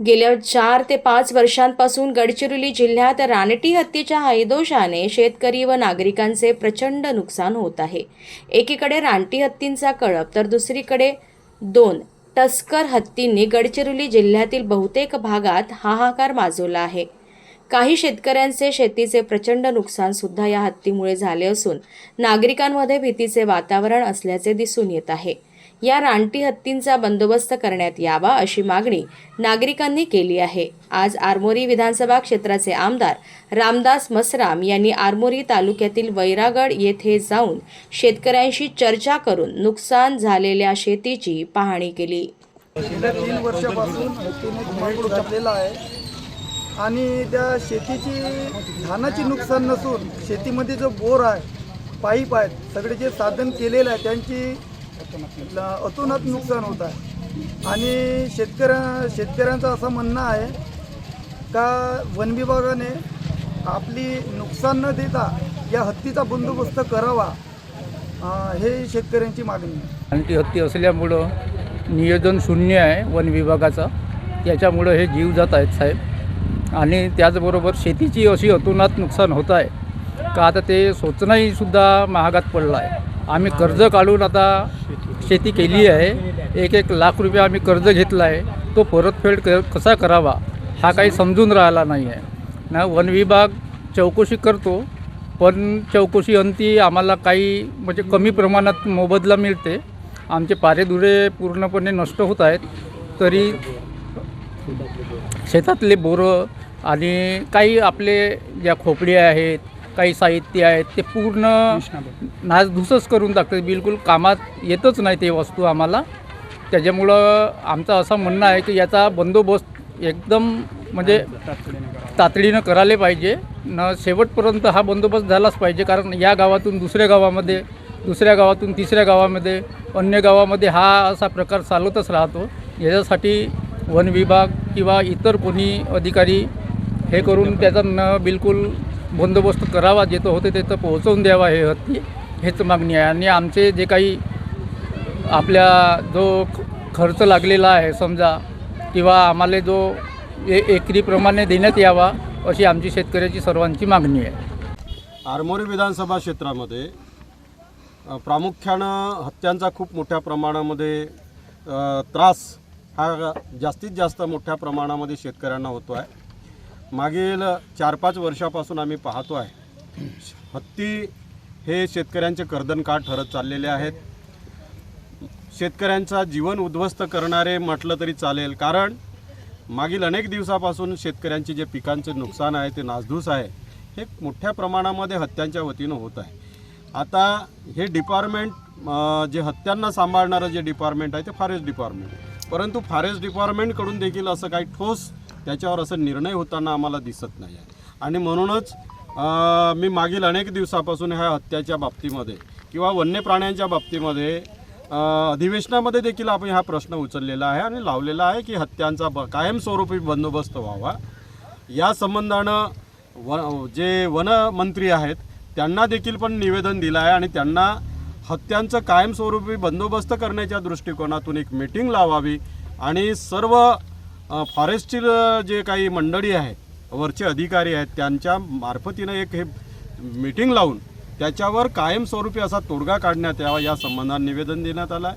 गेल्या चार ते पाच वर्षांपासून गडचिरोली जिल्ह्यात रानटी हत्तीच्या हैदोषाने शेतकरी व नागरिकांचे प्रचंड नुकसान होत आहे. एकीकडे रानटी हत्तींचा कळप तर दुसरीकडे दोन टस्कर हत्तींनी गडचिरोली जिल्ह्यातील बहुतेक भागात हाहाकार माजवला आहे. काही शेतकऱ्यांचे शेतीचे प्रचंड नुकसान सुद्धा या हत्तीमुळे झाले असून नागरिकांमध्ये भीतीचे वातावरण असल्याचे दिसून येत आहे. या रानटी हत्तींचा बंदोबस्त करण्यात यावा अशी मागणी नागरिकांनी केली आहे. आज आरमोरी विधानसभा क्षेत्राचे आमदार रामदास मसराम यांनी आरमोरी तालुक्यातील वैरागड येथे जाऊन शेतकऱ्यांशी चर्चा करून नुकसान झालेल्या शेतीची पाहणी केली. तीन वर्षापासून हत्तीने आहे आणि त्या शेतीची धानाची नुकसान नसून शेतीमध्ये जो बोर आहे पाईप आहेत सगळे जे साधन केलेलं आहे त्यांची अतोनात नुकसान होत आहे. आणि शेतकऱ्या शेतकऱ्यांचं असं म्हणणं आहे का वन विभागाने आपली नुकसान न देता या हत्तीचा बंदोबस्त करावा हे शेतकऱ्यांची मागणी आहे. आणि ती हत्ती असल्यामुळं नियोजन शून्य आहे वन विभागाचं. त्याच्यामुळं हे जीव जात आहेत साहेब. आणि त्याचबरोबर शेतीची अशी अतोनात नुकसान होत आहे का आता ते सोचणंही सुद्धा महागात पडलं आहे. आम्ही कर्ज काढून आता शेती केली आहे. एक एक लाख रुपये आम्ही कर्ज घेतला आहे. तो परतफेड क कसा करावा हा काही समजून राहिला नाही आहे. ना वन विभाग चौकशी करतो पण चौकशी अंती आम्हाला काही म्हणजे कमी प्रमाणात मोबदला मिळते. आमचे पारेदुरे पूर्णपणे नष्ट होत आहेत. तरी शेतातले बोरं आणि काही आपले ज्या खोपड्या आहेत काही साहित्य आहेत ते पूर्ण नासधुसच करून टाकते बिलकुल कामात येतच नाही ते वस्तू आम्हाला. त्याच्यामुळं आमचं असं म्हणणं आहे की याचा बंदोबस्त एकदम म्हणजे तातडीनं करायला पाहिजे. न शेवटपर्यंत हा बंदोबस्त झालाच पाहिजे. कारण या गावातून दुसऱ्या गावामध्ये दुसऱ्या गावातून तिसऱ्या गावामध्ये अन्य गावामध्ये हा असा प्रकार चालतच राहतो. याच्यासाठी वन विभाग किंवा इतर कोणी अधिकारी हे करून त्याचा न बिलकुल बंदोबस्त करावा जेथं होते तिथं पोहोचवून द्यावा हे हत्ती हेच मागणी आहे. आणि आमचे जे काही आपल्या जो ख- खर्च लागलेला आहे समजा किंवा आम्हाला जो ए एकरीप्रमाणे देण्यात यावा अशी आमची शेतकऱ्याची सर्वांची मागणी आहे. आरमोरी विधानसभा क्षेत्रामध्ये प्रामुख्यानं हत्यांचा खूप मोठ्या प्रमाणामध्ये त्रास हा जास्तीत जास्त मोठ्या प्रमाणामध्ये शेतकऱ्यांना होतो आहे मागील चार पाच वर्षापासून आम्ही पाहतो आहे. हत्ती हे शेतकऱ्यांचे कर्दनकाळ ठरत चाललेले आहेत. शेतकऱ्यांचा जीवन उद्ध्वस्त करणारे म्हटलं तरी चालेल. कारण मागील अनेक दिवसापासून शेतकऱ्यांचे जे पिकांचे नुकसान आहे ते नासधूस आहे हे मोठ्या प्रमाणामध्ये हत्यांच्या वतीनं होत आहे. आता हे डिपार्टमेंट जे हत्यांना सांभाळणारं जे डिपार्टमेंट आहे ते फॉरेस्ट डिपार्टमेंट. परंतु फॉरेस्ट डिपार्टमेंटकडून देखील असं काही ठोस त्याच्यावर असं निर्णय होताना आम्हाला दिसत नाही आहे. आणि म्हणूनच मी मागील अनेक दिवसापासून ह्या हत्याच्या बाबतीमध्ये किंवा वन्य प्राण्यांच्या बाबतीमध्ये अधिवेशनामध्ये देखील आपण हा प्रश्न उचललेला आहे आणि लावलेला आहे की हत्यांचा ब कायमस्वरूपी बंदोबस्त व्हावा. या संबंधानं व जे वनमंत्री आहेत त्यांना देखील पण निवेदन दिलं आहे आणि त्यांना हत्यांचं कायमस्वरूपी बंदोबस्त करण्याच्या दृष्टिकोनातून एक मीटिंग लावावी आणि सर्व फॉरेस्टची जे काही मंडळी आहेत वरचे अधिकारी आहेत त्यांच्या मार्फतीनं एक हे मीटिंग लावून त्याच्यावर कायमस्वरूपी असा तोडगा काढण्यात यावा या संबंधात निवेदन देण्यात आलं आहे.